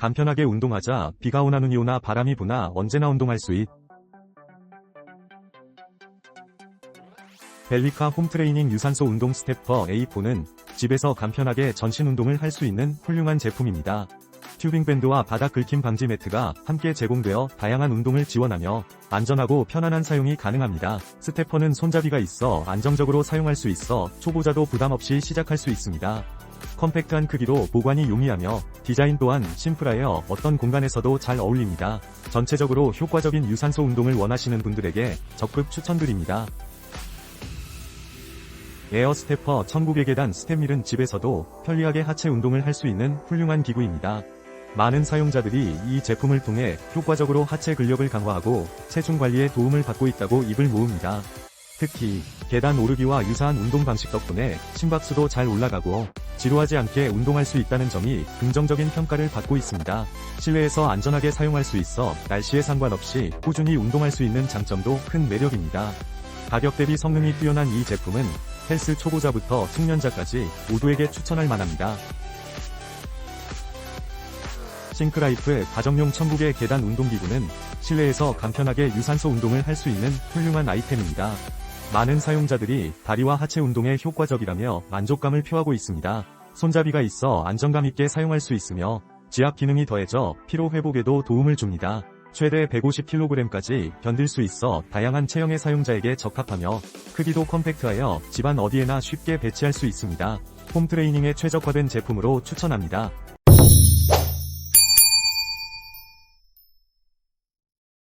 간편하게 운동하자 비가 오나 눈이 오나 바람이 부나 언제나 운동할 수 있. 벨리카 홈트레이닝 유산소 운동 스태퍼 A4는 집에서 간편하게 전신 운동을 할 수 있는 훌륭한 제품입니다. 튜빙 밴드와 바닥 긁힘 방지 매트가 함께 제공되어 다양한 운동을 지원하며 안전하고 편안한 사용이 가능합니다. 스태퍼는 손잡이가 있어 안정적으로 사용할 수 있어 초보자도 부담 없이 시작할 수 있습니다. 컴팩트한 크기로 보관이 용이하며 디자인 또한 심플하여 어떤 공간에서도 잘 어울립니다. 전체적으로 효과적인 유산소 운동을 원하시는 분들에게 적극 추천드립니다. 에어 스태퍼 1900 계단 스텝밀은 집에서도 편리하게 하체 운동을 할 수 있는 훌륭한 기구입니다. 많은 사용자들이 이 제품을 통해 효과적으로 하체 근력을 강화하고 체중 관리에 도움을 받고 있다고 입을 모읍니다. 특히 계단 오르기와 유사한 운동 방식 덕분에 심박수도 잘 올라가고 지루하지 않게 운동할 수 있다는 점이 긍정적인 평가를 받고 있습니다. 실내에서 안전하게 사용할 수 있어 날씨에 상관없이 꾸준히 운동할 수 있는 장점도 큰 매력입니다. 가격 대비 성능이 뛰어난 이 제품은 헬스 초보자부터 숙련자까지 모두에게 추천할 만합니다. 싱크라이프의 가정용 천국의 계단 운동기구는 실내에서 간편하게 유산소 운동을 할 수 있는 훌륭한 아이템입니다. 많은 사용자들이 다리와 하체 운동에 효과적이라며 만족감을 표하고 있습니다. 손잡이가 있어 안정감 있게 사용할 수 있으며 지압 기능이 더해져 피로 회복에도 도움을 줍니다. 최대 150kg까지 견딜 수 있어 다양한 체형의 사용자에게 적합하며 크기도 컴팩트하여 집안 어디에나 쉽게 배치할 수 있습니다. 홈 트레이닝에 최적화된 제품으로 추천합니다.